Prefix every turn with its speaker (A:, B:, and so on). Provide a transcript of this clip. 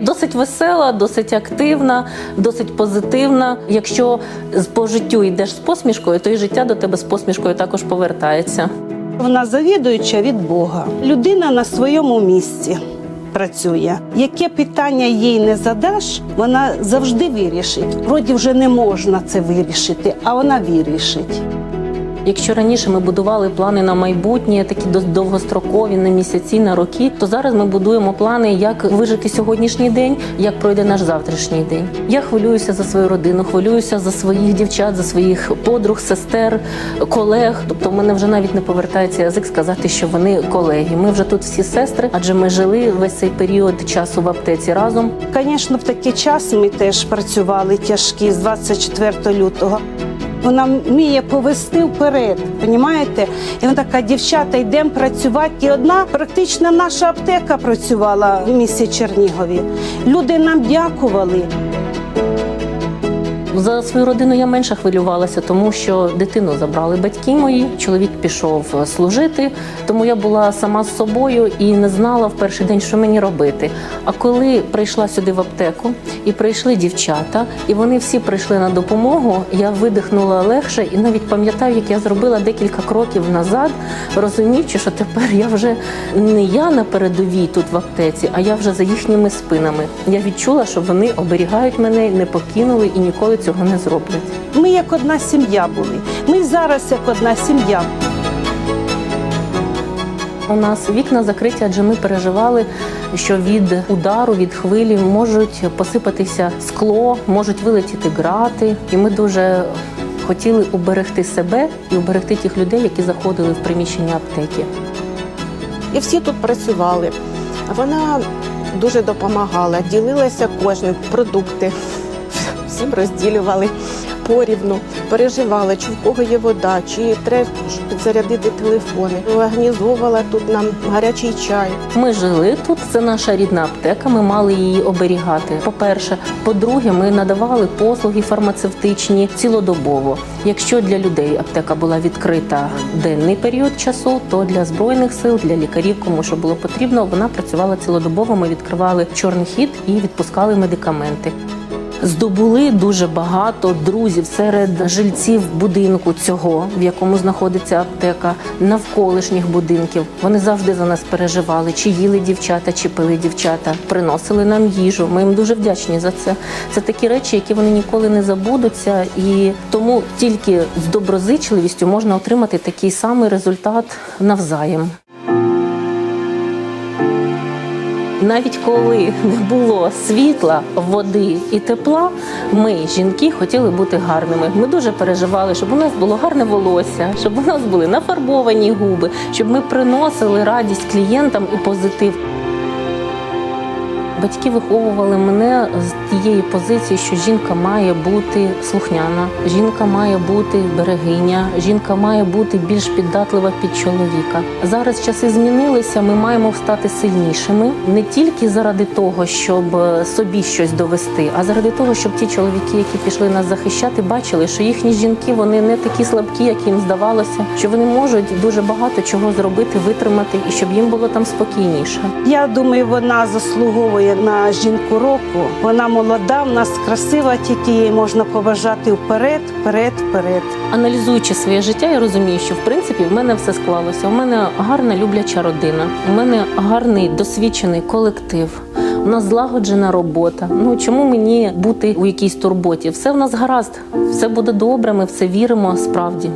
A: досить весела, досить активна, досить позитивна. Якщо по життю йдеш з посмішкою, то і життя до тебе з посмішкою також повертається.
B: Вона завідуюча від Бога. Людина на своєму місці працює. Яке питання їй не задаш, вона завжди вирішить. Вроді вже не можна це вирішити, а вона вирішить.
A: Якщо раніше ми будували плани на майбутнє, такі довгострокові на місяці, на роки, то зараз ми будуємо плани, як вижити сьогоднішній день, як пройде наш завтрашній день. Я хвилююся за свою родину, хвилююся за своїх дівчат, за своїх подруг, сестер, колег. Тобто, в мене вже навіть не повертається язик сказати, що вони колеги. Ми вже тут всі сестри, адже ми жили весь цей період часу в аптеці разом.
B: Звісно, в такий час ми теж працювали тяжкі з 24 лютого. Вона вміє повести вперед, понімаєте? І вона така, дівчата, йдемо працювати. І одна практично наша аптека працювала в місті Чернігові. Люди нам дякували.
A: За свою родину я менше хвилювалася, тому що дитину забрали батьки мої. Чоловік пішов е, служити, тому я була сама з собою і не знала в перший день, що мені робити. А коли прийшла сюди в аптеку і прийшли дівчата, і вони всі прийшли на допомогу, я видихнула легше і навіть пам'ятаю, як я зробила декілька кроків назад, розуміючи, що тепер я вже не я на передовій тут в аптеці, а я вже за їхніми спинами. Я відчула, що вони оберігають мене, не покинули і ніколи цього не зроблять.
B: Ми як одна сім'я були. Ми зараз як одна сім'я.
A: У нас вікна закриті, адже ми переживали, що від удару, від хвилі можуть посипатися скло, можуть вилетіти грати. І ми дуже хотіли уберегти себе і уберегти тих людей, які заходили в приміщення аптеки.
C: І всі тут працювали. Вона дуже допомагала, ділилася кожним продукти, всім розділювали порівну, переживала, чи в кого є вода, чи треба підзарядити телефони. Організовувала тут нам гарячий чай.
A: Ми жили тут, це наша рідна аптека. Ми мали її оберігати. По-перше, по-друге, ми надавали послуги фармацевтичні цілодобово. Якщо для людей аптека була відкрита денний період часу, то для збройних сил, для лікарів, кому що було потрібно, вона працювала цілодобово. Ми відкривали чорний хід і відпускали медикаменти. Здобули дуже багато друзів серед жильців будинку цього, в якому знаходиться аптека, навколишніх будинків. Вони завжди за нас переживали, чи їли дівчата, чи пили дівчата, приносили нам їжу. Ми їм дуже вдячні за це. Це такі речі, які вони ніколи не забудуться, і тому тільки з доброзичливістю можна отримати такий самий результат навзаєм. Навіть коли не було світла, води і тепла, ми, жінки, хотіли бути гарними. Ми дуже переживали, щоб у нас було гарне волосся, щоб у нас були нафарбовані губи, щоб ми приносили радість клієнтам і позитив. Батьки виховували мене з тієї позиції, що жінка має бути слухняна, жінка має бути берегиня, жінка має бути більш піддатлива під чоловіка. Зараз часи змінилися. Ми маємо стати сильнішими не тільки заради того, щоб е, собі щось довести, а заради того, щоб ті чоловіки, які пішли нас захищати, бачили, що їхні жінки вони не такі слабкі, як їм здавалося, що вони можуть дуже багато чого зробити, витримати, і щоб їм було там спокійніше.
B: Я думаю, вона заслуговує на жінку року. Вона молода, в нас красива, тільки їй можна побажати вперед, вперед, вперед.
A: Аналізуючи своє життя, я розумію, що в принципі в мене все склалося. У мене гарна любляча родина, у мене гарний досвідчений колектив. У нас злагоджена робота. Ну чому мені бути у якійсь турботі? Все в нас гаразд, все буде добре. Ми в це віримо справді.